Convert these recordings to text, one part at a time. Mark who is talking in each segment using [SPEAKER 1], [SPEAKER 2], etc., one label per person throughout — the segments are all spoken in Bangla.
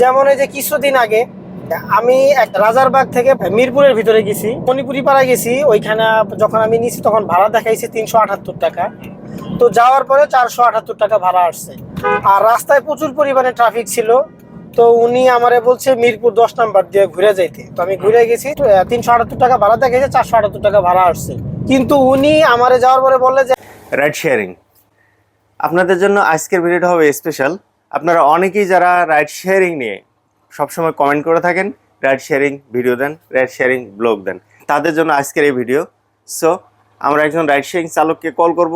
[SPEAKER 1] যেমন এই যে কিছুদিন আগে আমি এক রাজারবাগ থেকে মিরপুরের ভিতরে গেছি। মণিপুরি পাড়া গেছি, ওইখানে যখন আমি নিছি তখন ভাড়া দেখাইছে তিনশো আটাত্তর টাকা। তো যাওয়ার পরে চারশো আটাত্তর টাকা ভাড়া আসছে। আর রাস্তায় প্রচুর পরিমাণে ট্রাফিক ছিল। তো উনি আমারে বলছে, মিরপুর দশ নাম্বার দিয়ে ঘুরে যাইতে। তো আমি ঘুরে গেছি তিনশো আটাত্তর টাকা ভাড়া দেখাইছে, চারশো আটাত্তর টাকা ভাড়া আসছে। কিন্তু উনি আমারে যাওয়ার পরে বললে যে
[SPEAKER 2] রাইড শেয়ারিং আপনাদের জন্য আজকের ভিডিওটা হবে স্পেশাল আপনারা অনেকেই যারা রাইড শেয়ারিং নিয়ে সবসময় কমেন্ট করে থাকেন রাইড শেয়ারিং ভিডিও দেন রাইড শেয়ারিং ব্লগ দেন। তাদের জন্য আজকের এই ভিডিও সো আমরা একজন রাইড শেয়ারিং চালককে কল করব।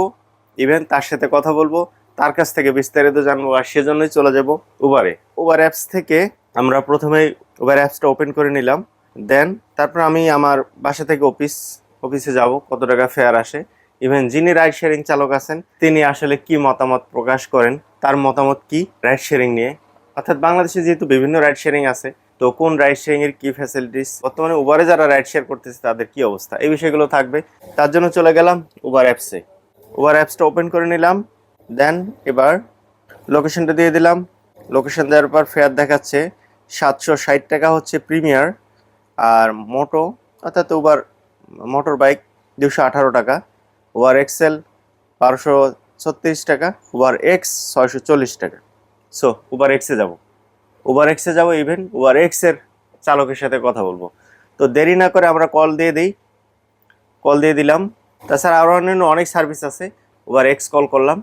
[SPEAKER 2] ইভেন তার সাথে কথা বলব। তার কাছ থেকে বিস্তারিত জানব আর সেজন্যই চলে যাব উবারে উবার অ্যাপস থেকে আমরা প্রথমেই উবার অ্যাপসটা ওপেন করে নিলাম। দেন তারপর আমি আমার বাসা থেকে অফিস অফিসে যাব। কত টাকা ফেয়ার আসে? ইভেন যিনি রাইড শেয়ারিং চালক আছেন, তিনি আসলে কি মতামত প্রকাশ করেন, তার মতামত কি রাইড শেয়ারিং নিয়ে? অর্থাৎ বাংলাদেশে যেহেতু বিভিন্ন রাইড শেয়ারিং আছে, তো কোন রাইড শেয়ারিং এর কি ফ্যাসিলিটিস বর্তমানে উবারে যারা রাইড শেয়ার করতেছে, তাদের কি অবস্থা? এই বিষয়গুলো থাকবে। তার জন্য চলে গেলাম উবার অ্যাপসে উবার অ্যাপসটা ওপেন করে নিলাম দেন এবার লোকেশনটা দিয়ে দিলাম। লোকেশন দেওয়ার পর ফেয়ার দেখাচ্ছে সাতশো ষাট টাকা হচ্ছে প্রিমিয়ার আর মোটো অর্থাৎ উবার মোটর বাইক দুশো আঠারো টাকা। ওয়ার এক্সেল বারোশো ছত্রিশ টাকা উবার এক্স ছয়শো চল্লিশ টাকা। সো উবার এক্সে যাব। উবার এক্সে যাব ইভেন উবার এক্সের চালকের সাথে কথা বলব। তো দেরি না করে আমরা কল দিয়ে দিই। কল দিয়ে দিলাম। তাছাড়া আরও অন্যান্য অনেক সার্ভিস আছে। উবার এক্স কল করলাম।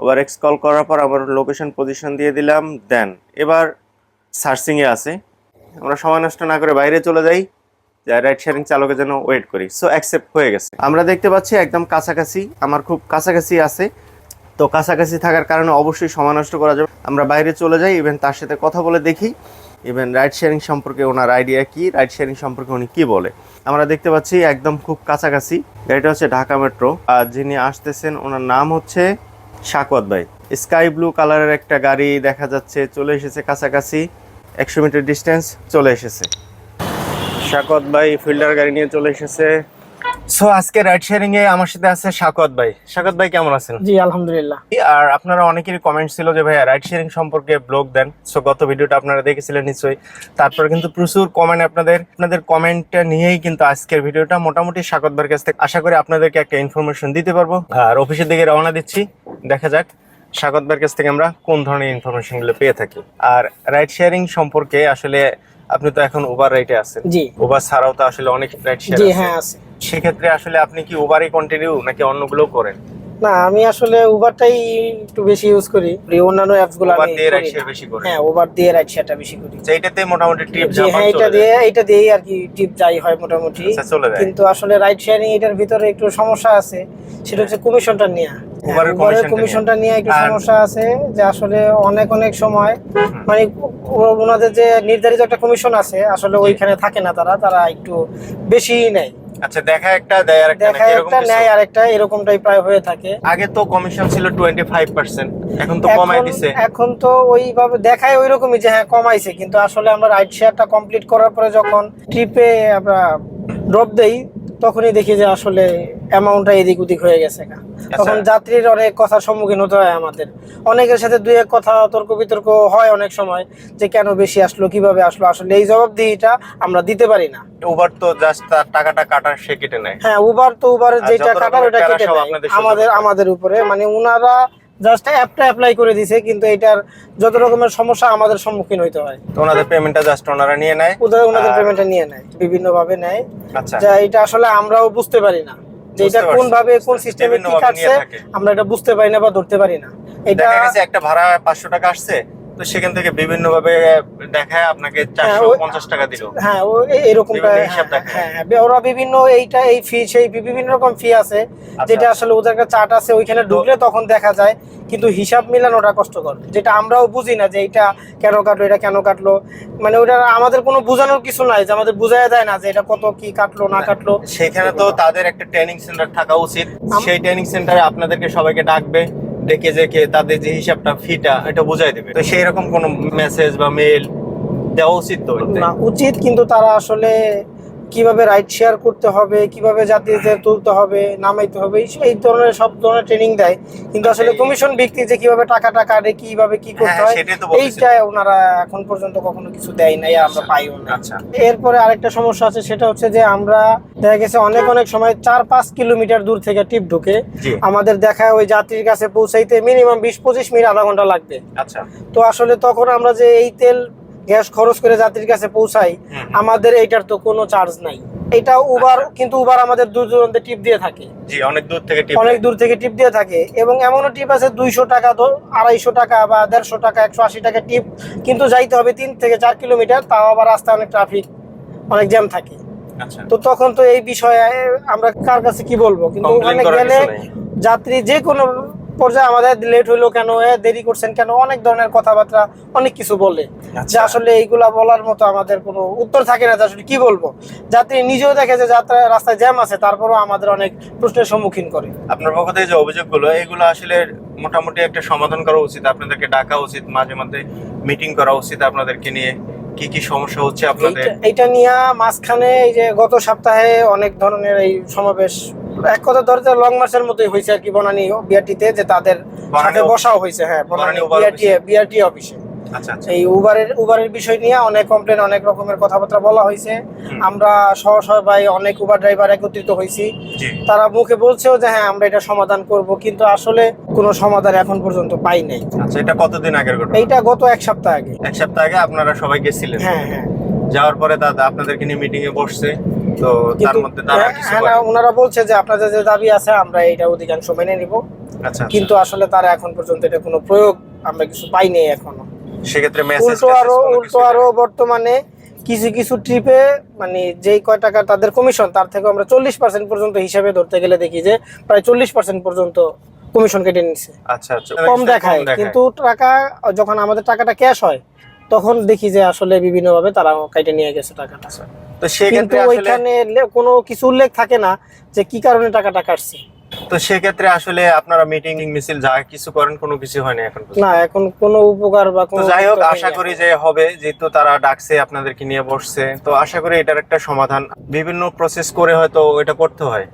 [SPEAKER 2] উবার এক্স কল করার পর আবার লোকেশন পজিশন দিয়ে দিলাম। দেন এবার সার্চিংয়ে আছে। আমরা সময় নষ্ট না করে বাইরে চলে যাই। রাইড শেয়ারিং চালকের জন্য ওয়েট করি। সো অ্যাকসেপ্ট হয়ে গেছে। আমরা দেখতে পাচ্ছি একদম কাছাকাছি, আমার খুব কাছাকাছি আছে। তো কাছাকাছি থাকার কারণে অবশ্যই সময় নষ্ট করা যাবে আমরা বাইরে চলে যাই ইভেন তার সাথে কথা বলে দেখি। ইভেন রাইড শেয়ারিং সম্পর্কে ওনার আইডিয়া কি রাইড শেয়ারিং সম্পর্কে উনি কি বলে। আমরা দেখতে পাচ্ছি একদম খুব কাছাকাছি, গাড়িটা হচ্ছে ঢাকা মেট্রো। আর যিনি আসতেছেন, ওনার নাম হচ্ছে শাকওয়াত ভাই। স্কাই ব্লু কালারের একটা গাড়ি দেখা যাচ্ছে, চলে এসেছে কাছাকাছি। একশো মিটার ডিস্টেন্স চলে এসেছে। শাকত ভাই ফিল্ডার গাড়ি নিয়ে চলে এসেছে। সো আজকে রাইড শেয়ারিং এ আমার সাথে আছে শাকত ভাই। শাকত ভাই কেমন আছেন?
[SPEAKER 1] জি আলহামদুলিল্লাহ।
[SPEAKER 2] আর আপনারা অনেকেরই কমেন্ট ছিল যে ভাইয়া রাইড শেয়ারিং সম্পর্কে ব্লগ দেন। সো গত ভিডিওটা আপনারা দেখেছিলেন নিশ্চয়ই। তারপর কিন্তু প্রচুর কমেন্ট আপনাদের আপনাদের কমেন্টটা নিয়েই কিন্তু আজকের ভিডিওটা মোটামুটি শাকত ভাইয়ের কাছ থেকে আশা করি আপনাদেরকে একটা ইনফরমেশন দিতে পারব। আর অফিসের দিকে রওনা দিচ্ছি। দেখা যাক স্বাগত ভাইয়ের কাছ থেকে আমরা কোন ধরনের ইনফরমেশনগুলো পেয়ে থাকি। আর রাইড শেয়ারিং সম্পর্কে আসলে আপনি তো এখন উবার রাইটে আছেন।
[SPEAKER 1] জি।
[SPEAKER 2] উবার ছাড়াও তো আসলে অনেক রাইট শেয়ার
[SPEAKER 1] জি
[SPEAKER 2] আছে।
[SPEAKER 1] হ্যাঁ আছে।
[SPEAKER 2] সেক্ষেত্রে আসলে আপনি কি উবারই কন্টিনিউ নাকি অন্যগুলো করেন?
[SPEAKER 1] না আমি আসলে উবারটাই একটু বেশি ইউজ করি। অন্যান্য অ্যাপসগুলো
[SPEAKER 2] উবার
[SPEAKER 1] আমি
[SPEAKER 2] দিয়ে রাইড শেয়ার বেশি করেন
[SPEAKER 1] হ্যাঁ উবার দিয়ে রাইড শেয়ারটা বেশি করি।
[SPEAKER 2] যে এইটাতে মোটামুটি ট্রিপ
[SPEAKER 1] জি হ্যাঁ এটা দিয়ে এটা দিয়েই আর কি টিপ যাই হয় মোটামুটি।
[SPEAKER 2] আচ্ছা।
[SPEAKER 1] কিন্তু আসলে রাইড শেয়ারিং এটার ভিতরে একটু সমস্যা আছে। সেটা হচ্ছে কমিশনটা নিয়ে।
[SPEAKER 2] উবারের
[SPEAKER 1] কমিশনটা নিয়ে। একটু সমস্যা আছে যে আসলে অনেক অনেক সময় মানে ওনাদের যে নির্ধারিত একটা কমিশন আছে আসলে ওইখানে থাকে না তারা তারা একটু বেশি নেয়।
[SPEAKER 2] আচ্ছা দেখা একটা দেয় আর একটা
[SPEAKER 1] দেখা
[SPEAKER 2] এরকম
[SPEAKER 1] একটা? নেয় আর একটা এরকমটাই প্রায় হয়ে থাকে
[SPEAKER 2] আগে তো কমিশন ছিল টোয়েন্টি ফাইভ পার্সেন্ট এখন তো কমাই দিছে
[SPEAKER 1] এখন তো ওইভাবে দেখায় ওইরকমই যে হ্যাঁ কমাইছে কিন্তু আসলে আমরা রাইড শেয়ারটা কমপ্লিট করার পরে যখন ট্রিপে আমরা ড্রপ দেই তখনই দেখি যে আসলে অ্যামাউন্টটা এদিক ওদিক হয়ে গেছে তখন যাত্রীর অনেক কথার সম্মুখীন হতে হয় আমাদের। অনেকের সাথে দুই এক কথা তর্ক বিতর্ক হয় অনেক সময় যে কেন বেশি আসলো কীভাবে আসলো? আসলে এই জবাবদিহিটা আমরা দিতে পারি না।
[SPEAKER 2] উবার তো জাস্ট তার টাকাটা কাটার সে কেটে নেয়।
[SPEAKER 1] হ্যাঁ উবার তো
[SPEAKER 2] উবার
[SPEAKER 1] যেটা কাটার ওটা কেটে
[SPEAKER 2] সহ্য
[SPEAKER 1] আমাদের আমাদের উপরে। মানে উনারা জাস্ট অ্যাপটা অ্যাপ্লাই করে দিছে কিন্তু এটার যত রকমের সমস্যা আমাদের সম্মুখীন হইতে হয়।
[SPEAKER 2] তো ওনাদের পেমেন্টটা জাস্ট ওনারা নিয়ে নেয়?
[SPEAKER 1] ওদের ওনাদের পেমেন্টটা নিয়ে নেয় বিভিন্ন ভাবে নেয়।
[SPEAKER 2] আচ্ছা।
[SPEAKER 1] যা এটা আসলে আমরাও বুঝতে পারি না। যে এটা কোন ভাবে কোন। সিস্টেমে কি কাটছে আমরা এটা বুঝতে পারি না বা ধরতে পারি না। এটা
[SPEAKER 2] একটা ভাড়া পাঁচশো টাকা আসছে তো সেখান থেকে বিভিন্ন ভাবে দেখায় আপনাকে চারশো পঞ্চাশ টাকা দিল।
[SPEAKER 1] হ্যাঁ ও এ-
[SPEAKER 2] হিসাব
[SPEAKER 1] হ্যাঁ। হ্যাঁ হ্যাঁ, ওরা বিভিন্ন এইটা এই ফি সেই বিভিন্ন রকম ফি আছে যেটা
[SPEAKER 2] আচ্ছা।
[SPEAKER 1] আসলে ওদের একটা চার্ট আছে ওইখানে ঢুকলে তখন দেখা যায় কিন্তু হিসাব মিলানোটা কষ্টকর যেটা আমরাও বুঝি না যে এটা কেন কাটলো এটা কেন কাটলো। মানে ওটা আমাদের কোনো বোঝানোর কিছু নাই যে আমাদের বুঝাই দেয় না যে এটা কত কি কাটলো না কাটলো।
[SPEAKER 2] সেখানে তো তাদের একটা ট্রেনিং সেন্টার থাকা উচিত। সেই ট্রেনিং সেন্টারে আপনাদেরকে সবাইকে ডাকবে। ডেকে যেকে তাদের যে হিসাবটা, ফিটা, এটা বুঝাই দেবে। তো সেই রকম কোনো মেসেজ বা মেল দেওয়া উচিত তো
[SPEAKER 1] না, উচিত, কিন্তু তারা আসলে কীভাবে রাইড শেয়ার করতে হবে কীভাবে যাত্রীদের তুলতে হবে নামাইতে হবে এই- ধরনের সব ধরনের ট্রেনিং দেয়। কিন্তু আসলে কমিশন ভিত্তিক যে কীভাবে টাকাটা কাটে কীভাবে কি করতে
[SPEAKER 2] হ্যাঁ,
[SPEAKER 1] হয় এইটা ওনারা এখন পর্যন্ত কখনো কিছু দেয় নাই আমরা পাইও না।
[SPEAKER 2] আচ্ছা।
[SPEAKER 1] এরপরে আরেকটা সমস্যা আছে সেটা হচ্ছে যে আমরা দেখা গেছে অনেক অনেক সময় চার পাঁচ কিলোমিটার দূর থেকে টিপ ঢুকে আমাদের দেখা ওই যাত্রীর কাছে পৌঁছাইতে মিনিমাম বিশ পঁচিশ মিনিট আধা ঘণ্টা লাগবে।
[SPEAKER 2] আচ্ছা।
[SPEAKER 1] তো আসলে তখন আমরা যে এই তেল গ্যাস খরচ করে যাত্রীর কাছে পৌঁছাই আমাদের এইটার তো কোনো চার্জ নাই। এটা উবার
[SPEAKER 2] আচ্ছা।
[SPEAKER 1] কিন্তু উবার আমাদের দূর দূরান্তে টিপ দিয়ে থাকে।
[SPEAKER 2] জি অনেক দূর থেকে টিপ
[SPEAKER 1] অনেক দূর থেকে টিপ দিয়ে থাকে। এবং এমনও টিপ আছে দুইশো টাকা আড়াইশো টাকা বা দেড়শো টাকা একশো আশি টাকা টিপ কিন্তু যাইতে হবে তিন থেকে চার কিলোমিটার তাও আবার রাস্তায় অনেক ট্রাফিক অনেক জ্যাম থাকে।
[SPEAKER 2] আচ্ছা।
[SPEAKER 1] তো তখন তো এই বিষয়ে আমরা কার কাছে কি বলব? কিন্তু ওখানে গেলে যাত্রী যে কোনো পর্যায়ে আমাদের লেট হইল কেন দেরি করছেন কেন অনেক ধরনের কথাবার্তা অনেক কিছু বলে। যে
[SPEAKER 2] আচ্ছা।
[SPEAKER 1] আসলে এইগুলা বলার মতো আমাদের কোনো উত্তর থাকে না যে আসলে কি বলব। যাত্রী নিজেও দেখে যে যাত্রা রাস্তায় জ্যাম আছে তারপরও আমাদের অনেক প্রশ্নের সম্মুখীন করে।
[SPEAKER 2] আপনার পক্ষ থেকে যে অভিযোগগুলো এইগুলো আসলে মোটামুটি একটা সমাধান করা উচিত আপনাদেরকে ডাকা উচিত মাঝে মধ্যে। মিটিং করা উচিত আপনাদেরকে নিয়ে। কি কি সমস্যা হচ্ছে আপনাদের?
[SPEAKER 1] এইটা নিয়ে মাঝখানে এই যে গত সপ্তাহে অনেক ধরনের এই সমাবেশ এক কথা ধরতে লং মার্চের মতোই হয়েছে আর কি বনানী বিআরটিতে যে তাদের সাথে বসাও হয়েছে হ্যাঁ
[SPEAKER 2] বনানী
[SPEAKER 1] বিআরটি
[SPEAKER 2] অফিসে।
[SPEAKER 1] বিআরটি অফিসে। এই উবারের উবারের বিষয় নিয়ে অনেক কমপ্লেন অনেক রকমের কথাবার্তা বলা হয়েছে। আমরা সহ সবাই অনেক উবার ড্রাইভার একত্রিত হয়েছি। তারা মুখে বলছেও যে হ্যাঁ আমরা এটা সমাধান করব কিন্তু আসলে কোনো সমাধান এখন পর্যন্ত পাই নাই।
[SPEAKER 2] আচ্ছা এটা কতদিন আগের ঘটনা?
[SPEAKER 1] এইটা গত এক সপ্তাহ আগে।
[SPEAKER 2] এক সপ্তাহ আগে আপনারা সবাই গেছিলেন
[SPEAKER 1] হ্যাঁ হ্যাঁ।
[SPEAKER 2] যাওয়ার পরে দাদা আপনাদেরকে নিয়ে মিটিং এ বসছে তো তার মধ্যে তারা
[SPEAKER 1] হ্যাঁ, হ্যাঁ, ওনারা বলছে যে আপনাদের যে দাবি আছে আমরা এটা অধিকাংশ মেনে নিব।
[SPEAKER 2] আচ্ছা।
[SPEAKER 1] কিন্তু আসলে তারা এখন পর্যন্ত এটা কোনো প্রয়োগ আমরা কিছু পাইনি এখনও।
[SPEAKER 2] সেক্ষেত্রে মেসেজ
[SPEAKER 1] উল্টো আরও উল্টো আরও বর্তমানে কিছু কিছু ট্রিপে মানে যেই কয় টাকা তাদের কমিশন তার থেকে আমরা চল্লিশ পার্সেন্ট পর্যন্ত হিসাবে ধরতে গেলে দেখি যে প্রায় চল্লিশ পার্সেন্ট পর্যন্ত কমিশন কেটে নিচ্ছে
[SPEAKER 2] আচ্ছা আচ্ছা।
[SPEAKER 1] কম দেখায় কিন্তু টাকা যখন আমাদের টাকাটা ক্যাশ হয় তখন দেখি যে আসলে বিভিন্ন ভাবে তারা কেটে নিয়ে গেছে টাকাটা।
[SPEAKER 2] তো
[SPEAKER 1] কিন্তু
[SPEAKER 2] সেক্ষেত্রে
[SPEAKER 1] ওইখানে কোনো কিছু উল্লেখ থাকে না যে কি কারণে টাকাটা কাটছে।
[SPEAKER 2] তো সেক্ষেত্রে আসলে আপনারা মিটিং মিছিল যা কিছু করেন কোনো কিছু হয় না এখন
[SPEAKER 1] না এখন কোনো উপকার বা কোনো
[SPEAKER 2] যাই হোক আশা করি যে হবে যেহেতু তারা ডাকছে আপনাদেরকে নিয়ে বসছে। তো আশা করি এটার একটা সমাধান। বিভিন্ন প্রসেস করে হয়তো এটা করতে হয়।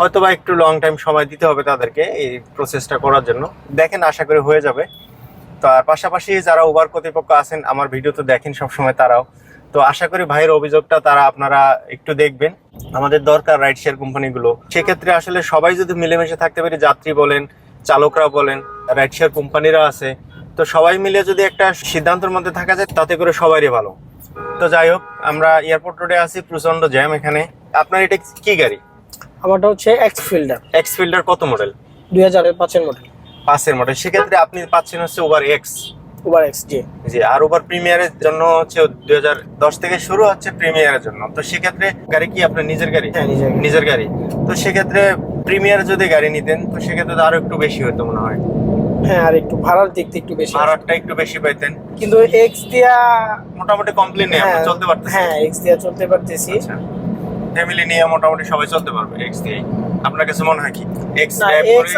[SPEAKER 2] হয়তো বা একটু লং টাইম সময় দিতে হবে তাদেরকে এই প্রসেসটা করার জন্য। দেখেন আশা করি হয়ে যাবে। তো আর পাশাপাশি যারা উবার কর্তৃপক্ষ আছেন আমার ভিডিও তো দেখেন সবসময় তারাও। তো আশা করি ভাইয়ের অভিযোগটা তারা আপনারা একটু দেখবেন। আমাদের দরকার রাইড শেয়ার কোম্পানিগুলো। সেক্ষেত্রে আসলে সবাই যদি মিলেমিশে থাকতে পারি যাত্রী বলেন চালকরা বলেন রাইড শেয়ার কোম্পানিরা আছে তো সবাই মিলে যদি একটা সিদ্ধান্তের মধ্যে থাকা যায় তাতে করে সবারই ভালো। তো যাই হোক আমরা এয়ারপোর্ট রোডে আছি প্রচণ্ড জ্যাম এখানে। আপনার এটা কি গাড়ি?
[SPEAKER 1] আমারটা হচ্ছে এক্স ফিল্ডার
[SPEAKER 2] এক্স ফিল্ডার কত মডেল
[SPEAKER 1] দুই হাজারের পাঁচের মডেল
[SPEAKER 2] পাঁচের মডেল সেক্ষেত্রে আপনি পাচ্ছেন হচ্ছে ওভার এক্স
[SPEAKER 1] উবার এক্স জি।
[SPEAKER 2] জি আর ওভার প্রিমিয়ারের জন্য হচ্ছে দুই হাজার দশ থেকে শুরু হচ্ছে প্রিমিয়ারের জন্য। তো সেক্ষেত্রে গাড়ি কি আপনার নিজের গাড়ি?
[SPEAKER 1] হ্যাঁ নিজের গাড়ি।
[SPEAKER 2] তো সেক্ষেত্রে প্রিমিয়ার যদি গাড়ি নিতেন তো সেক্ষেত্রে আরও একটু বেশি হতো মনে হয়।
[SPEAKER 1] হ্যাঁ আর একটু ভাড়ার দিক থেকে একটু বেশি
[SPEAKER 2] ভাড়াটা একটু বেশি পাইতেন।
[SPEAKER 1] কিন্তু এক্স দিয়া
[SPEAKER 2] মোটামুটি কমপ্লেন নেই
[SPEAKER 1] হ্যাঁ
[SPEAKER 2] চলতে পারতেছেন
[SPEAKER 1] হ্যাঁ এক্স দিয়া চলতে পারতেছি।
[SPEAKER 2] আচ্ছা। ফ্যামিলি নিয়ে মোটামুটি সবাই চলতে পারবে এক্স দিয়ে আপনার কাছে মনে হয় কি? এক্স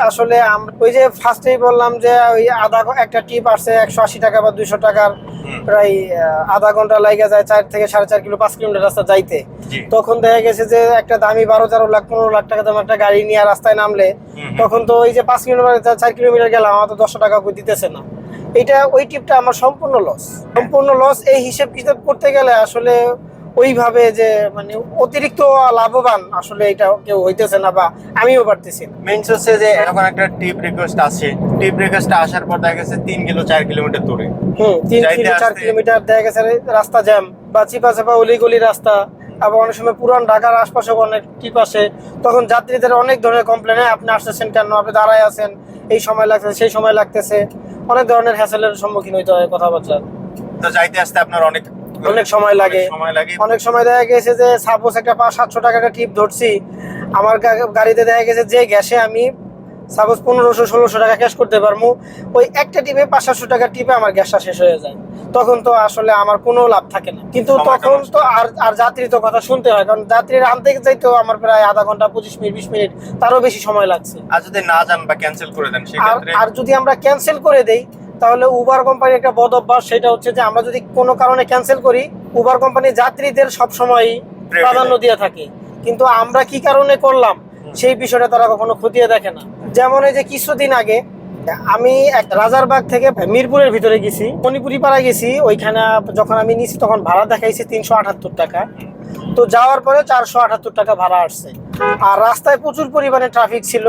[SPEAKER 1] আসলে ওই যে ফার্স্টেই বললাম যে ওই আধা একটা টিপ আসছে একশো আশি টাকা বা দুইশো টাকার প্রায় আধা ঘণ্টা লাগে যায় চার থেকে সাড়ে চার কিলো পাঁচ কিলোমিটার রাস্তা যাইতে। তখন দেখা গেছে যে একটা দামি বারো তেরো লাখ পনেরো লাখ টাকা দাম একটা গাড়ি নিয়ে রাস্তায় নামলে তখন তো ওই যে পাঁচ কিলোমিটার চার কিলোমিটার গেলাম আমার তো দশশো টাকা করে দিতেছে না। এটা ওই টিপটা আমার সম্পূর্ণ লস সম্পূর্ণ লস এই হিসেব কিতাব করতে গেলে আসলে ওইভাবে যে মানে অতিরিক্ত লাভবান আসলে এটা কেউ হইতেছে না বা আমিও পারতেছি না।
[SPEAKER 2] মেইন হচ্ছে যে এখন একটা টিপ রিকোয়েস্ট আসে টিপ রিকোয়েস্ট আসার পর দেখা গেছে তিন কিলো চার কিলোমিটার দূরে।
[SPEAKER 1] হুম তিন কিলো চার কিলোমিটার দেখা গেছে রাস্তা জ্যাম বা চিপা চাপা অলিগলি রাস্তা আবার অনেক সময় পুরান ঢাকার আশপাশে অনেক টিপ আসে। তখন যাত্রীদের অনেক ধরনের কমপ্লেন হয় আপনি আসতেছেন কেন? আপনি দাঁড়ায় আছেন। এই সময় লাগতেছে সেই সময় লাগতেছে। অনেক ধরনের হ্যাসেলের সম্মুখীন হইতে হয় কথাবার্তা
[SPEAKER 2] তো যাইতে আসতে আপনার অনেক
[SPEAKER 1] অনেক সময় লাগে।
[SPEAKER 2] অনেক সময়
[SPEAKER 1] দেখা গেছে যে সাপোজ একটা পাঁচ সাতশো টাকা টিপ ধরছি আমার গাড়িতে দেখা গেছে যে গ্যাসে আমি সাপোজ পনেরোশো ষোলোশো টাকা ক্যাশ করতে পারব ওই একটা টিপে পাঁচ সাতশো টাকা টিপে আমার গ্যাসটা শেষ হয়ে যায়। তখন তো আসলে আমার কোনো লাভ থাকে না। কিন্তু তখন তো আর আর যাত্রী তো কথা শুনতে হয় কারণ যাত্রীর আনতে যাইতেও আমার প্রায় আধা ঘণ্টা পঁচিশ মিনিট বিশ মিনিট তারও বেশি সময় লাগছে।
[SPEAKER 2] আর যদি না যান বা ক্যান্সেল করে দেন
[SPEAKER 1] আর যদি আমরা ক্যান্সেল করে দেই তাহলে উবার কোম্পানির একটা বদ অভ্যাস সেটা হচ্ছে যে আমরা যদি কোনো কারণে ক্যান্সেল করি উবার কোম্পানি যাত্রীদের সব সময় প্রাধান্য
[SPEAKER 2] দিয়ে।
[SPEAKER 1] থাকে। কিন্তু আমরা কি কারণে করলাম সেই বিষয়টা তারা কখনো খতিয়ে দেখে না। যেমন এই যে কিছুদিন আগে আমি এক রাজারবাগ থেকে মিরপুরের ভিতরে গেছি। মণিপুরি পাড়া গেছি ওইখানে যখন আমি নিছি তখন ভাড়া দেখাইছি তিনশো আটাত্তর টাকা। তো যাওয়ার পরে চারশো আটাত্তর টাকা ভাড়া আসছে। আর রাস্তায় প্রচুর পরিমাণে ট্রাফিক ছিল।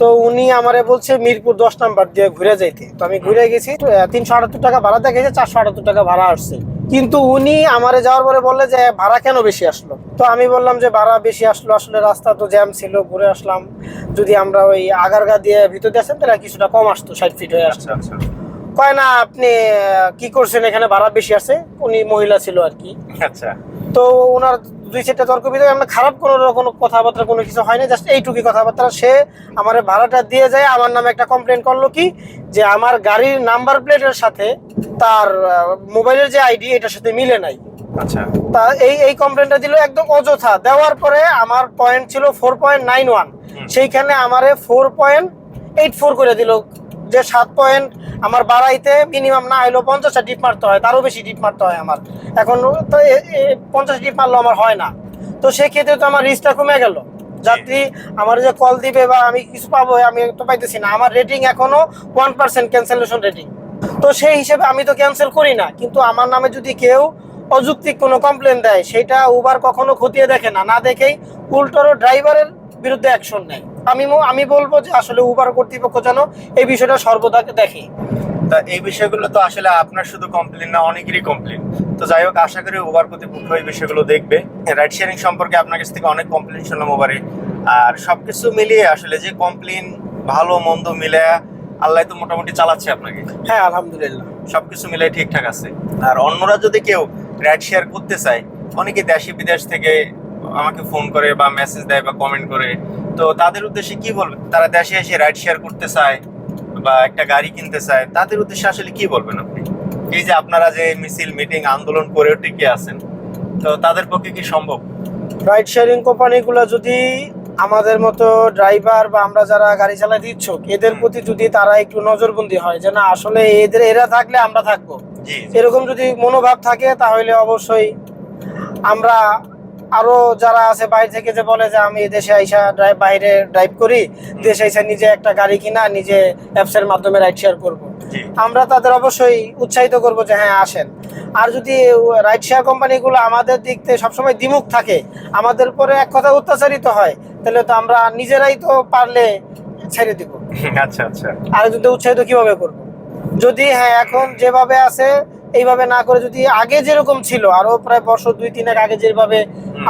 [SPEAKER 1] তো উনি আমারে বলছে মিরপুর দশ নাম্বার দিয়ে ঘুরে যাইতে। তো আমি ঘুরে গেছি তিনশো আটাত্তর টাকা ভাড়া দেখেছে চারশো আটাত্তর টাকা ভাড়া আসছে। কিন্তু উনি আমারে যাওয়ার পরে বললে যে ভাড়া কেন বেশি আসলো? তো আমি বললাম যে ভাড়া বেশি আসলো আসলে রাস্তা তো জ্যাম ছিল ঘুরে আসলাম। যদি আমরা ওই আগারগা দিয়ে ভিতর দিয়ে আসতাম তাহলে কিছুটা কম আসতো ষাট ফিট হয়ে আসতো।
[SPEAKER 2] আচ্ছা আচ্ছা।
[SPEAKER 1] কয় না আপনি কি করছেন এখানে? ভাড়া বেশি আছে? উনি মহিলা ছিল আর কি।
[SPEAKER 2] আচ্ছা।
[SPEAKER 1] তো ওনার দুই চারটা তর্ক বিতর্ক আমরা খারাপ কোনো কোনো কথাবার্তা কোনো কিছু হয়নি জাস্ট এইটুকুই কথাবার্তা। সে আমার ভাড়াটা দিয়ে যায় আমার নামে একটা কমপ্লেন করল কি? যে আমার গাড়ির নাম্বার প্লেটের সাথে তার মোবাইলের যে আইডি এটার সাথে মিলে নাই।
[SPEAKER 2] আচ্ছা।
[SPEAKER 1] তা এই এই কমপ্লেনটা দিল একদম অযথা। দেওয়ার পরে আমার পয়েন্ট ছিল ফোর পয়েন্ট নাইন ওয়ান সেইখানে আমারে ফোর পয়েন্ট এইট ফোর করে দিল। যে সাত পয়েন্ট আমার বাড়াইতে মিনিমাম না হইলেও পঞ্চাশটা ডিপ মারতে হয়, তারও বেশি ডিপ মারতে হয় আমার। এখন তো পঞ্চাশ ডিপ মারলেও আমার হয় না। তো সেক্ষেত্রে তো আমার রিস্কটা কমে গেল। যাত্রী আমার যে কল দিবে বা আমি কিছু পাবো, আমি তো পাইতেছি না। আমার রেটিং এখনও ওয়ান পার্সেন্ট ক্যান্সেলেশন রেটিং তো সেই হিসেবে আমি তো ক্যান্সেল করি না। কিন্তু আমার নামে যদি কেউ অযৌক্তিক কোনো কমপ্লেন দেয়, সেটা উবার কখনো খতিয়ে দেখে না। না দেখেই উল্টোরও ড্রাইভারের বিরুদ্ধে অ্যাকশন নেয়। আমি আমি বলব যে আসলে উবার কর্তৃপক্ষ যেন এই বিষয়টা সর্বদা দেখে।
[SPEAKER 2] তা এই বিষয়গুলো তো আসলে আপনার শুধু কমপ্লেন না অনেকেরই কমপ্লেন তো যাই হোক আশা করি ওভার কর্তৃপক্ষ এই বিষয়গুলো দেখবে। রাইড শেয়ারিং সম্পর্কে আপনার কাছ থেকে অনেক কমপ্লেন শুনলাম ওভারে আর সবকিছু মিলিয়ে আসলে যে কমপ্লেন ভালো মন্দ মিলে আল্লাহ তো মোটামুটি চালাচ্ছে আপনাকে।
[SPEAKER 1] হ্যাঁ আলহামদুলিল্লাহ।
[SPEAKER 2] সবকিছু মিলে ঠিকঠাক আছে। আর অন্যরা যদি কেউ রাইড শেয়ার করতে চায় অনেকে দেশে বিদেশ থেকে আমাকে ফোন করে বা মেসেজ দেয় বা কমেন্ট করে। তো তাদের উদ্দেশ্যে কি বলবেন? তারা দেশে এসে রাইড শেয়ার করতে চায় বা একটা গাড়ি কিনতে চায় তাদের উদ্দেশ্যে আসলে কি বলবেন আপনি? এই যে আপনারা যে মিছিল মিটিং আন্দোলন করে টিকে আছেন? তো তাদের পক্ষে কি সম্ভব?
[SPEAKER 1] রাইড শেয়ারিং কোম্পানিগুলো যদি আমাদের মতো ড্রাইভার বা আমরা যারা গাড়ি চালাতে ইচ্ছুক এদের প্রতি যদি তারা একটু নজরবন্দি হয় যে না আসলে এদের এরা থাকলে আমরা থাকব। এরকম যদি মনোভাব থাকে তাহলে অবশ্যই আমরা আরও যারা আছে বাইরে থেকে যে বলে যে আমি দেশে আইসা ড্রাইভ বাইরে ড্রাইভ করি দেশে আইসা নিজে একটা গাড়ি কিনা নিজে অ্যাপসের মাধ্যমে রাইড শেয়ার করব। আমরা তাদের অবশ্যই উৎসাহিত করব যে হ্যাঁ আসেন। আর যদি রাইড শেয়ার কোম্পানিগুলো আমাদের দিক থেকে সবসময় দ্বিমুখ থাকে আমাদের পরে এক কথা অত্যাচারিত হয় তাহলে তো আমরা নিজেরাই তো পারলে ছেড়ে দিব।
[SPEAKER 2] আচ্ছা আচ্ছা।
[SPEAKER 1] আর যদি উৎসাহিত কীভাবে করব? যদি হ্যাঁ এখন যেভাবে আছে এইভাবে না করে যদি আগে যেরকম ছিল আরও প্রায় বছর দুই তিনের আগে যেভাবে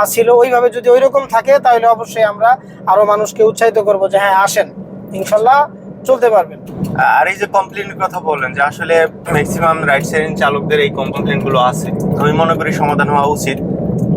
[SPEAKER 1] আসছিল ওইভাবে যদি ওইরকম থাকে তাহলে অবশ্যই আমরা আরও মানুষকে উৎসাহিত করব যে হ্যাঁ আসেন। ইনশাল্লাহ চলতে পারবেন।
[SPEAKER 2] আর এই যে কমপ্লেন কথা বললেন যে আসলে ম্যাক্সিমাম রাইট শেয়ারিং চালকদের এই কমপ্লেনগুলো আছে আমি মনে করি সমাধান হওয়া উচিত।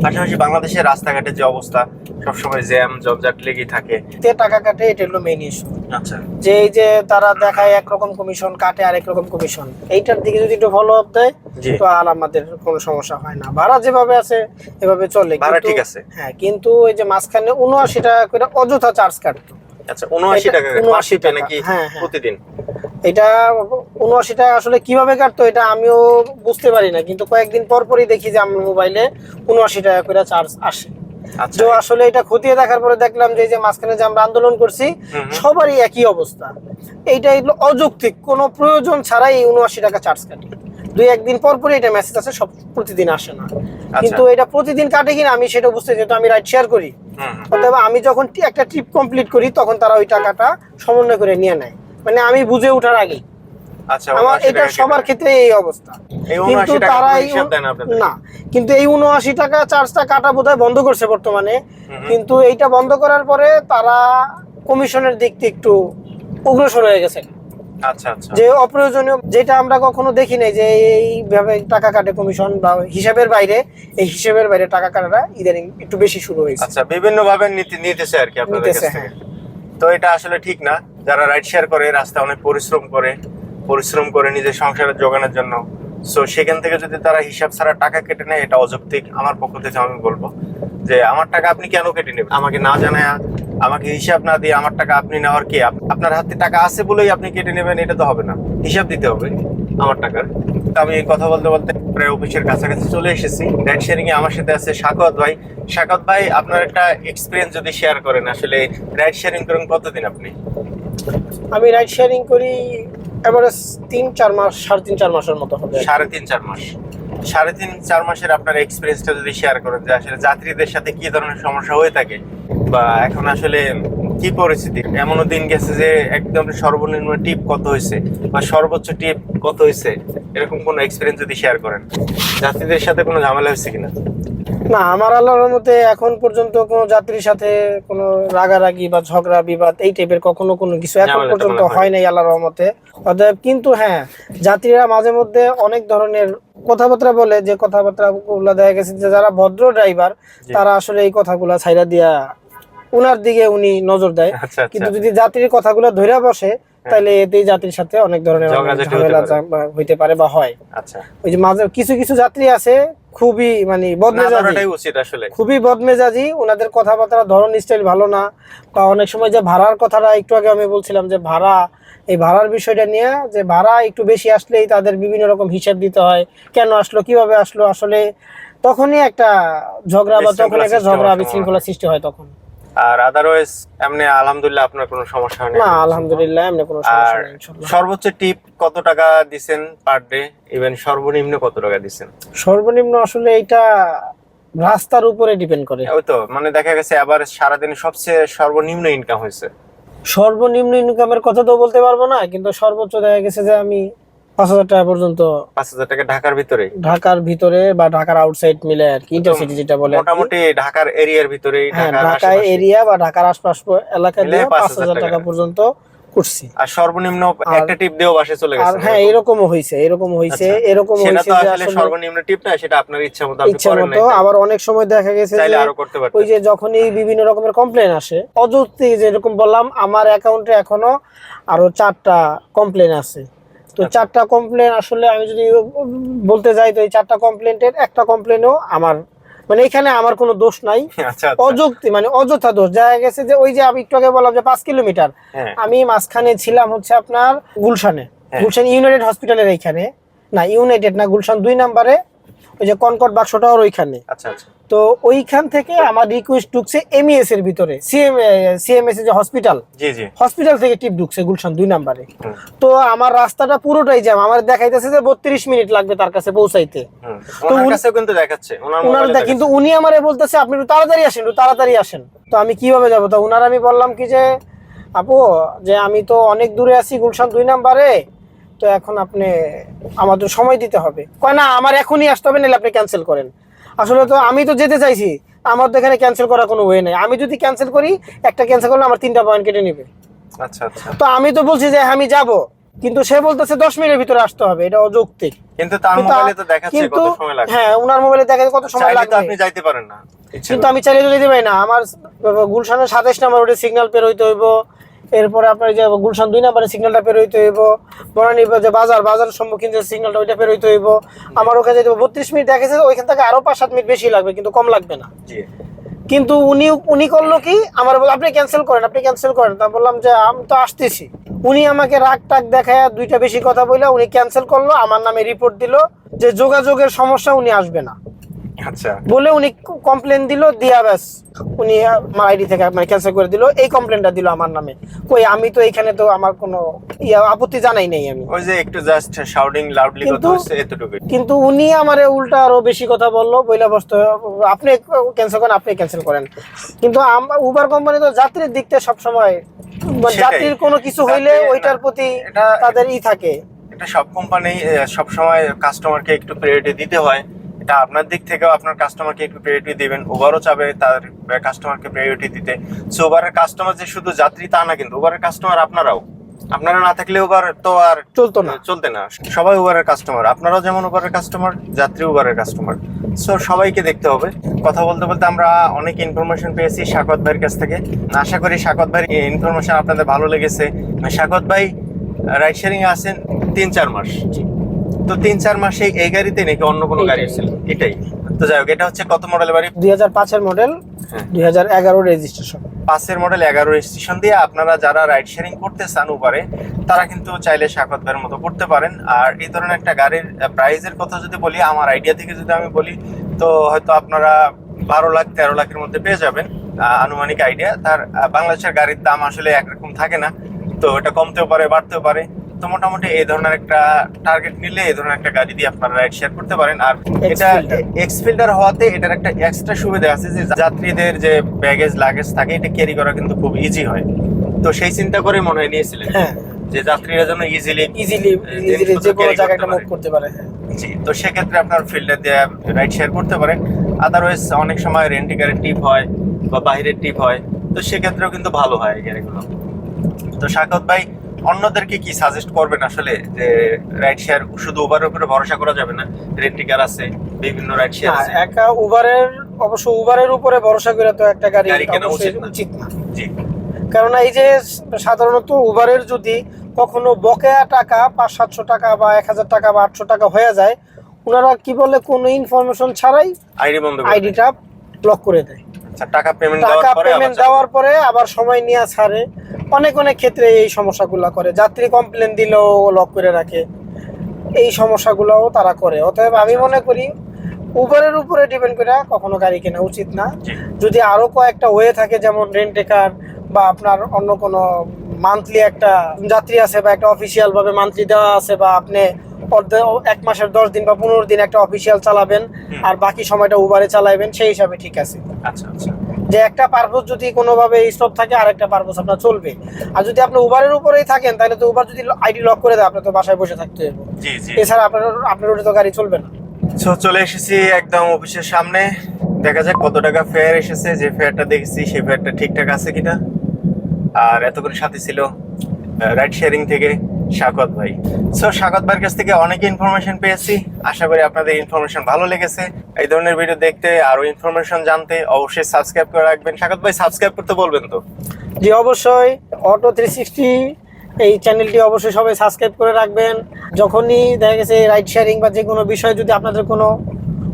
[SPEAKER 2] পাশাপাশি বাংলাদেশের রাস্তাঘাটের যে অবস্থা সবসময় জ্যাম জবজাট লেগেই থাকে।
[SPEAKER 1] তে টাকা কাটে এটা হলো মেইন ইস্যু
[SPEAKER 2] আচ্ছা।
[SPEAKER 1] যে এই যে তারা দেখায় একরকম কমিশন কাটে আরেক রকম কমিশন এইটার দিকে যদি একটু ফলো আপ দেয়
[SPEAKER 2] জি।
[SPEAKER 1] তো আর আমাদের কোনো সমস্যা হয় না। ভাড়া যেভাবে আছে এভাবে চলে।
[SPEAKER 2] ভাড়া
[SPEAKER 1] কিন্তু-
[SPEAKER 2] ঠিক আছে।
[SPEAKER 1] হ্যাঁ কিন্তু এই যে মাঝখানে উনআশি টাকা করে অযথা চার্জ কাটতো।
[SPEAKER 2] আচ্ছা উনআশি টাকা
[SPEAKER 1] 79 টাকা,
[SPEAKER 2] নাকি
[SPEAKER 1] হ্যাঁ, হ্যাঁ।
[SPEAKER 2] প্রতিদিন?
[SPEAKER 1] এটা উনআশি টাকা আসলে কীভাবে কাটতো এটা আমিও বুঝতে পারি না কিন্তু কয়েকদিন পর পরই দেখি যে আমার মোবাইলে উনআশি টাকা করে চার্জ আসে।
[SPEAKER 2] আচ্ছা।
[SPEAKER 1] তো আসলে এটা খতিয়ে দেখার পরে দেখলাম যে যে মাঝখানে যে আমরা আন্দোলন করছি। সবারই একই অবস্থা। এইটা অযৌক্তিক কোনো প্রয়োজন ছাড়াই উনআশি টাকা চার্জ কাটে। দুই একদিন পর পরই এটা মেসেজ আছে সব প্রতিদিন আসে না।
[SPEAKER 2] আচ্ছা।
[SPEAKER 1] কিন্তু এটা প্রতিদিন কাটে কিনা আমি সেটা বুঝতে যেহেতু আমি রাইড শেয়ার করি। অতএব আমি যখন একটা ট্রিপ কমপ্লিট করি তখন তারা ওই টাকাটা সমন্বয় করে নিয়ে নেয়। মানে আমি বুঝে ওঠার আগেই
[SPEAKER 2] আচ্ছা
[SPEAKER 1] আমার এটা সবার ক্ষেত্রে এই অবস্থা। কিন্তু তারা না কিন্তু এই উনআশি টাকা চার্জটা কাটা বোধহয় বন্ধ করছে বর্তমানে। কিন্তু এইটা বন্ধ করার পরে তারা কমিশনের দিক থেকে একটু অগ্রসর হয়ে গেছে। যে অপ্রয়োজনীয় যেটা আমরা কখনো দেখি নাই যে এইভাবে টাকা কাটে কমিশন বা হিসাবের বাইরে এই হিসাবের বাইরে টাকা কাটাটা ইদানিং একটু বেশি শুরু হয়েছে।
[SPEAKER 2] আচ্ছা বিভিন্ন ভাবে নিতেছে আর কি আপনাদের কাছ থেকে।
[SPEAKER 1] হ্যাঁ।
[SPEAKER 2] তো এটা আসলে ঠিক না। যারা রাইড শেয়ার করে রাস্তা অনেক পরিশ্রম করে পরিশ্রম করে নিজের সংসারের যোগানোর জন্য সো সেখান থেকে যদি তারা হিসাব ছাড়া টাকা কেটে নেয়, এটা অযৌক্তিক। আমার পক্ষ থেকে আমি বলব যে, আমার টাকা আপনি কেন কেটে নেবেন? আমাকে না জানায়, আমাকে হিসাব না দিয়ে আমার টাকা আপনি নেওয়ার কি? আপনার হাতে টাকা আছে বলেই আপনি কেটে নেবেন, এটা তো হবে না। হিসাব দিতে হবে আমার টাকার। তো আমি কথা বলতে বলতে প্রায় অফিসের কাছাকাছি চলে এসেছি। রাইড শেয়ারিং এ আমার সাথে আছে শাকত ভাই। শাকত ভাই, আপনার একটা এক্সপিরিয়েন্স যদি শেয়ার করেন, আসলে রাইড শেয়ারিং করেন কতদিন আপনি?
[SPEAKER 1] আমি রাইড শেয়ারিং করি এভারেজ তিন, চার মাস, সাড়ে তিন, চার মাসের মতো হবে।
[SPEAKER 2] সাড়ে তিন, চার মাস। সাড়ে তিন, চার মাসের আপনার এক্সপিরিয়েন্সটা যদি শেয়ার করেন যে আসলে যাত্রীদের সাথে কি ধরনের সমস্যা হয়ে থাকে বা এখন আসলে কি পরিস্থিতি? এমনও দিন গেছে যে একদম সর্বনিম্ন টিপ কত হয়েছে বা সর্বোচ্চ টিপ কত হয়েছে? এরকম কোনো এক্সপিরিয়েন্স যদি শেয়ার করেন। যাত্রীদের সাথে কোনো ঝামেলা হয়েছে কিনা?
[SPEAKER 1] না আমার আল্লাহর মতে এখন পর্যন্ত কোনো যাত্রীর সাথে কোনো রাগারাগি বা ঝগড়া বিবাদ এই টাইপের কখনো কোনো কিছু এখন পর্যন্ত হয় নাই আল্লাহর রহমতে। অতএব কিন্তু হ্যাঁ যাত্রীরা মাঝে মধ্যে অনেক ধরনের কথাবার্তা বলে যে কথাবার্তা গুলো দেখা গেছে যে যারা ভদ্র ড্রাইভার তারা আসলে এই কথাগুলা ছাইরা দিয়া উনার দিকে উনি নজর দেয়।
[SPEAKER 2] আচ্ছা আচ্ছা
[SPEAKER 1] কিন্তু যদি যাত্রীর কথাগুলো ধরে বসে তাহলে এতেই যাত্রীর সাথে অনেক ধরনের ঝামেলা হইতে পারে বা হয়।
[SPEAKER 2] আচ্ছা।
[SPEAKER 1] ওই যে মাঝে কিছু কিছু যাত্রী আছে খুবই মানে বদমেজাজি। খুবই বদমেজাজি ওনাদের কথাবার্তার ধরন স্টাইল ভালো না। বা অনেক সময় যে ভাড়ার কথাটা একটু আগে আমি বলছিলাম যে ভাড়া এই ভাড়ার বিষয়টা নিয়ে যে ভাড়া একটু বেশি আসলেই তাদের বিভিন্ন রকম হিসাব দিতে হয়। কেন আসলো কীভাবে আসলো আসলে তখনই একটা ঝগড়া বা তখন একটা ঝগড়া বিশৃঙ্খলা সৃষ্টি হয় তখন।
[SPEAKER 2] আর আদারওয়াইজ এমনি আলহামদুলিল্লাহ আপনার কোনো সমস্যা হয়
[SPEAKER 1] না আলহামদুলিল্লাহ এমনি কোনো সমস্যা নেই।
[SPEAKER 2] সর্বোচ্চ টিপ কত টাকা দিছেন পার ডে ইভেন সর্বনিম্ন কত টাকা দিছেন?
[SPEAKER 1] সর্বনিম্ন আসলে এটা রাস্তার উপরে ডিপেন্ড করে।
[SPEAKER 2] ওই তো মানে দেখা গেছে আবার সারাদিনে সবচেয়ে সর্বনিম্ন ইনকাম হয়েছে।
[SPEAKER 1] সর্বনিম্ন ইনকামের কথা তো বলতে পারব না কিন্তু সর্বোচ্চ দেখা গেছে যে আমি পাঁচ হাজার টাকা পর্যন্ত
[SPEAKER 2] পাঁচ হাজার টাকা ঢাকার ভিতরে?
[SPEAKER 1] ঢাকার ভিতরে বা ঢাকার আউটসাইড মিলে আর কি ইন্টারসিটি যেটা বলে
[SPEAKER 2] মোটামুটি ঢাকার এরিয়ার ভিতরে
[SPEAKER 1] ঢাকা এরিয়া বা ঢাকার আশপাশ প- এলাকা দিয়ে পাঁচ হাজার টাকা। পর্যন্ত করছি।
[SPEAKER 2] আর সর্বনিম্ন একটা টিপ দিয়েও বাসে চলে গেছে
[SPEAKER 1] হ্যাঁ এরকমও এরকম
[SPEAKER 2] আচ্ছা।
[SPEAKER 1] এরকম
[SPEAKER 2] সেটা তো আসলে
[SPEAKER 1] আসলে
[SPEAKER 2] সর্বনিম্ন টিপ না সেটা আপনার ইচ্ছা মতো আপনি করেন নাই
[SPEAKER 1] আবার অনেক সময় দেখা গেছে যে ওই যে যখনই বিভিন্ন রকমের কমপ্লেন আসে অযৌক্তিক যেরকম বললাম আমার অ্যাকাউন্টে এখনও আরও চারটা কমপ্লেন আছে। তো
[SPEAKER 2] আচ্ছা।
[SPEAKER 1] চারটা কমপ্লেন আসলে আমি যদি বলতে যাই তো এই চারটা কমপ্লেন্টের একটা কমপ্লেনও আমার মানে এখানে আমার কোনো দোষ নাই।
[SPEAKER 2] আচ্ছা আচ্ছা।
[SPEAKER 1] অযুক্তি মানে অযথা দোষ। দেখা গেছে যে ওই যে আমি একটু আগে বললাম যে পাঁচ কিলোমিটার।
[SPEAKER 2] হ্যাঁ।
[SPEAKER 1] আমি মাঝখানে ছিলাম হচ্ছে আপনার গুলশানে।
[SPEAKER 2] হ্যাঁ।
[SPEAKER 1] গুলশান ইউনাইটেড হসপিটালের এইখানে। না ইউনাইটেড না গুলশান দুই নাম্বারে। ওই যে কনকট বাক্সটাও ওইখানে।
[SPEAKER 2] আচ্ছা আচ্ছা।
[SPEAKER 1] তো ওইখান থেকে আমার রিকোয়েস্ট ঢুকছে এমইএস এর ভিতরে সিএম সিএমএস এর যে হসপিটাল হসপিটাল থেকে টিপ ঢুকছে গুলশান দুই নাম্বারে। তো আমার রাস্তাটা পুরোটাই জ্যাম আমার দেখাইতেছে যে বত্রিশ মিনিট লাগবে তার কাছে পৌঁছাইতে। তো
[SPEAKER 2] কিন্তু দেখাচ্ছে ওনার
[SPEAKER 1] দা- কিন্তু উনি আমারে বলতেছে আপনি একটু তাড়াতাড়ি আসেন একটু তাড়াতাড়ি আসেন। তো আমি কীভাবে যাব? তো উনার আমি বললাম কি যে আপু যে আমি তো অনেক দূরে আছি গুলশান দুই নাম্বারে তো এখন আপনি আমাদের সময় দিতে হবে। কয় না আমার এখনই আসতে হবে নাহলে আপনি ক্যান্সেল করেন। আসলে তো আমি তো যেতে চাইছি আমার তো এখানে ক্যান্সেল করার কোনো ওয়ে নেই। আমি যদি ক্যান্সেল করি একটা ক্যান্সেল করলে আমার তিনটা পয়েন্ট কেটে নিবে।
[SPEAKER 2] আচ্ছা আচ্ছা।
[SPEAKER 1] তো আমি তো বলছি যে আমি যাব। কিন্তু সে বলতেছে দশ মিনিটের ভিতরে আসতে হবে এটা অযৌক্তিক।
[SPEAKER 2] কিন্তু তার মোবাইলে তো দেখাচ্ছে কত সময় লাগবে।
[SPEAKER 1] হ্যাঁ উনার মোবাইলে দেখা যায় কত সময় লাগবে।
[SPEAKER 2] আপনি যাইতে পারেন না।
[SPEAKER 1] কিন্তু আমি চাইলে তো যেতে পারি না। আমার গুলশানের সাতাইশ নাম্বার রোডে সিগন্যাল পের হইতে হইব। এরপরে আপনার যে গুলশান দুই নাম্বারে সিগন্যালটা পের হইতে হইব। বনানী যে বাজার বাজারের সম্মুখীন যে সিগন্যালটা ওইটা পের হইতে হইব আমার ওখানে যেতে বত্রিশ মিনিট দেখেছে ওইখান থেকে আরও পাঁচ সাত মিনিট বেশি লাগবে কিন্তু কম লাগবে না। কিন্তু উনি উনি করল কি আমার আপনি ক্যান্সেল করেন আপনি ক্যান্সেল করেন। তা বললাম যে আমি তো আসতেছি। উনি আমাকে রাগ টাক দেখায় দুইটা বেশি কথা বললে উনি ক্যান্সেল করল আমার নামে রিপোর্ট দিল যে যোগাযোগের সমস্যা উনি আসবে না।
[SPEAKER 2] আচ্ছা।
[SPEAKER 1] বলে উনি কমপ্লেন দিল দিয়া ব্যাস উনি আমার আইডি থেকে মানে ক্যান্সেল করে দিল। এই কমপ্লেনটা দিল আমার নামে। কই আমি তো এখানে তো আমার কোনো ইয়া আপত্তি জানাই নাই আমি।
[SPEAKER 2] ওই যে একটু জাস্ট শাউটিং লাউডলি কথা
[SPEAKER 1] কিন্তু-
[SPEAKER 2] হচ্ছে এতটুকুই।
[SPEAKER 1] কিন্তু উনি আমারে উল্টা আরও বেশি কথা বলল বইলা বসতে আপনি ক্যান্সেল করেন আপনি ক্যান্সেল করেন। কিন্তু উবার কোম্পানি তো যাত্রীর দিক থেকে সবসময় মানে যাত্রীর কোনো কিছু হইলে ওইটার প্রতি তাদের ই থাকে।
[SPEAKER 2] এটা সব কোম্পানি সব সময় কাস্টমারকে একটু প্রায়োরিটি দিতে হয়। এটা আপনার দিক থেকেও আপনার কাস্টমারকে একটু প্রায়োরিটি দিবেন। উবারও চাবে তার কাস্টমারকে প্রায়োরিটি দিতে। সো উবারের কাস্টমার যে শুধু যাত্রী তা না কিন্তু উবারের কাস্টমার আপনারাও। আপনারা না থাকলে উবার তো আর
[SPEAKER 1] চলতো না।
[SPEAKER 2] চলতে না। সবাই উবারের কাস্টমার আপনারাও যেমন উবারের কাস্টমার যাত্রী উবারের কাস্টমার সো সবাইকে দেখতে হবে। কথা বলতে বলতে আমরা অনেক ইনফরমেশন পেয়েছি শাকত ভাইয়ের কাছ থেকে। আশা করি শাকত ভাইয়ের ইনফরমেশন আপনাদের ভালো লেগেছে। শাকত ভাই রাইড শেয়ারিং আছেন তিন চার মাস। তো তিন চার মাসে এই গাড়িতে নাকি অন্য কোনো গাড়ি। ছিল? এটাই। তো যাই হোক এটা হচ্ছে কত মডেল বাড়ি?
[SPEAKER 1] দুই হাজার পাঁচের মডেল
[SPEAKER 2] হ্যাঁ।
[SPEAKER 1] দুই হাজার এগারো রেজিস্ট্রেশন
[SPEAKER 2] পাঁচের মডেল এগারো স্টেশন দিয়ে আপনারা যারা রাইড শেয়ারিং করতে চান উবারে তারা কিন্তু চাইলে সাকত ভাইয়ের মতো করতে পারেন। আর এই ধরনের একটা গাড়ির প্রাইজের কথা যদি বলি আমার আইডিয়া থেকে যদি আমি বলি তো হয়তো আপনারা বারো লাখ তেরো লাখের মধ্যে পেয়ে যাবেন আনুমানিক আইডিয়া তার বাংলাদেশের গাড়ির দাম আসলে একরকম থাকে না। তো এটা কমতেও পারে বাড়তেও পারে। তো মোটামুটি এই ধরনের একটা টার্গেট নিলে এই ধরনের একটা গাড়ি দিয়ে আপনারা রাইড শেয়ার করতে পারেন। আর এটা এক্স হওয়াতে এটার একটা এক্সট্রা সুবিধা আছে যে যাত্রীদের যে ব্যাগেজ লাগেজ থাকে এটা ক্যারি করা কিন্তু খুব ইজি হয়। তো সেই চিন্তা করে মনে হয় নিয়েছিলেন
[SPEAKER 1] হ্যাঁ।
[SPEAKER 2] যে যাত্রীরা যেন ইজিলি
[SPEAKER 1] ইজিলি ইজিলি যে কোনো জায়গায় একটা মুভ করতে পারে হ্যাঁ।
[SPEAKER 2] জি তো সেক্ষেত্রে আপনার ফিল্ডার দিয়ে রাইড শেয়ার করতে পারেন। আদারওয়াইজ অনেক সময় রেন্টিকারের টিপ হয় বা বাইরের টিপ হয় তো সেক্ষেত্রেও কিন্তু ভালো হয় এই গাড়িগুলো। তো শাকত ভাই অন্যদেরকে কি সাজেস্ট করবেন আসলে যে রাইড শেয়ার শুধু উবারের উপরে ভরসা করা যাবে না? রেন্টিকার আছে বিভিন্ন রাইড শেয়ার আছে।
[SPEAKER 1] একা উবারের অবশ্য উবারের উপরে ভরসা করে তো একটা গাড়ি
[SPEAKER 2] গাড়ি কেনা উচিত না। জি।
[SPEAKER 1] কারণ এই যে সাধারণত উবারের যদি কখনো বকেয়া টাকা পাঁচ সাতশো টাকা বা এক হাজার টাকা বা আটশো টাকা হয়ে যায় ওনারা কি বলে কোনো ইনফরমেশন ছাড়াই
[SPEAKER 2] আইডি বন্ধ
[SPEAKER 1] আইডিটা ব্লক করে দেয়।
[SPEAKER 2] আচ্ছা টাকা পেমেন্ট
[SPEAKER 1] টাকা পেমেন্ট দেওয়ার পরে আবার সময় নিয়ে ছাড়ে। অনেক অনেক ক্ষেত্রে এই সমস্যাগুলো করে। যাত্রী কমপ্লেন দিলেও লক করে রাখে। এই সমস্যাগুলোও তারা করে। অতএব আমি মনে করি উবারের উপরে ডিপেন্ড করে কখনো গাড়ি কেনা উচিত না। যদি আরও কয়েকটা ওয়ে থাকে যেমন রেন্টে কার বা আপনার অন্য কোনো মান্থলি একটা যাত্রী আছে বা একটা অফিসিয়াল ভাবে মান্থলি দেওয়া আছে বা আপনি এক মাসের দশ দিন বা পনেরো দিন একটা অফিসিয়াল চালাবেন আর বাকি সময়টা উবারে চালাবেন সেই হিসাবে ঠিক আছে।
[SPEAKER 2] আচ্ছা আচ্ছা।
[SPEAKER 1] যে একটা পারপোজ যদি কোনোভাবে স্টপ থাকে আর একটা পারপোজ আপনার চলবে। আর যদি আপনি উবারের উপরেই থাকেন তাহলে তো উবার যদি আইডি লক করে দেয় আপনি তো বাসায় বসে থাকতে হবে এছাড়া আপনার আপনার ওটা তো গাড়ি চলবে না।
[SPEAKER 2] সো চলে এসেছি একদম অফিসের সামনে। দেখা যাক কত টাকা ফেয়ার এসেছে যে ফেয়ারটা দেখেছি সেই ফেয়ারটা ঠিকঠাক আছে কিনা। আর এতক্ষণ সাথে ছিল রাইড শেয়ারিং থেকে। শাকত ভাই। সো শাকত ভাইয়ের কাছ থেকে অনেক ইনফরমেশন পেয়েছি। আশা করি আপনাদের ইনফরমেশন ভালো লেগেছে। এই ধরনের ভিডিও দেখতে আরও ইনফরমেশন জানতে অবশ্যই সাবস্ক্রাইব করে রাখবেন। শাকত ভাই সাবস্ক্রাইব করতে বলবেন তো?
[SPEAKER 1] জি, অবশ্যই। অটো থ্রি সিক্সটি এই চ্যানেলটি অবশ্যই সবাই সাবস্ক্রাইব করে রাখবেন। যখনই দেখা গেছে রাইড শেয়ারিং বা যে কোনো বিষয়ে যদি আপনাদের কোনো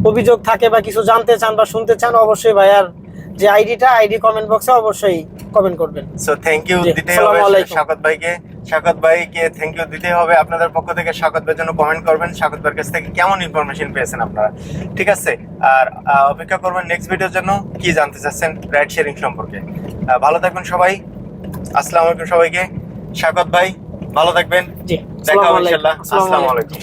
[SPEAKER 1] অভিযোগ থাকে বা কিছু জানতে চান বা শুনতে চান, অবশ্যই ভাইয়ার যে আইডিটা আইডি কমেন্ট বক্সে অবশ্যই কমেন্ট করবেন।
[SPEAKER 2] সো থ্যাংক ইউ দিতে হবে। শাকত ভাইকে। শাকত ভাইকে থ্যাংক ইউ দিতে হবে। আপনাদের পক্ষ থেকে শাকত ভাইয়ের জন্য কমেন্ট করবেন। শাকত ভাইয়ের কাছ থেকে কেমন ইনফরমেশন পেয়েছেন আপনারা? ঠিক আছে? আর অপেক্ষা করবেন নেক্সট ভিডিওর জন্য কি জানতে চাচ্ছেন রাইড শেয়ারিং সম্পর্কে। ভালো থাকবেন সবাই। আসসালামু আলাইকুম সবাইকে। শাকত ভাই। ভালো থাকবেন।
[SPEAKER 1] জি
[SPEAKER 2] দেখা হবে ইনশাআল্লাহ।
[SPEAKER 1] আসসালামু।
[SPEAKER 2] আলাইকুম।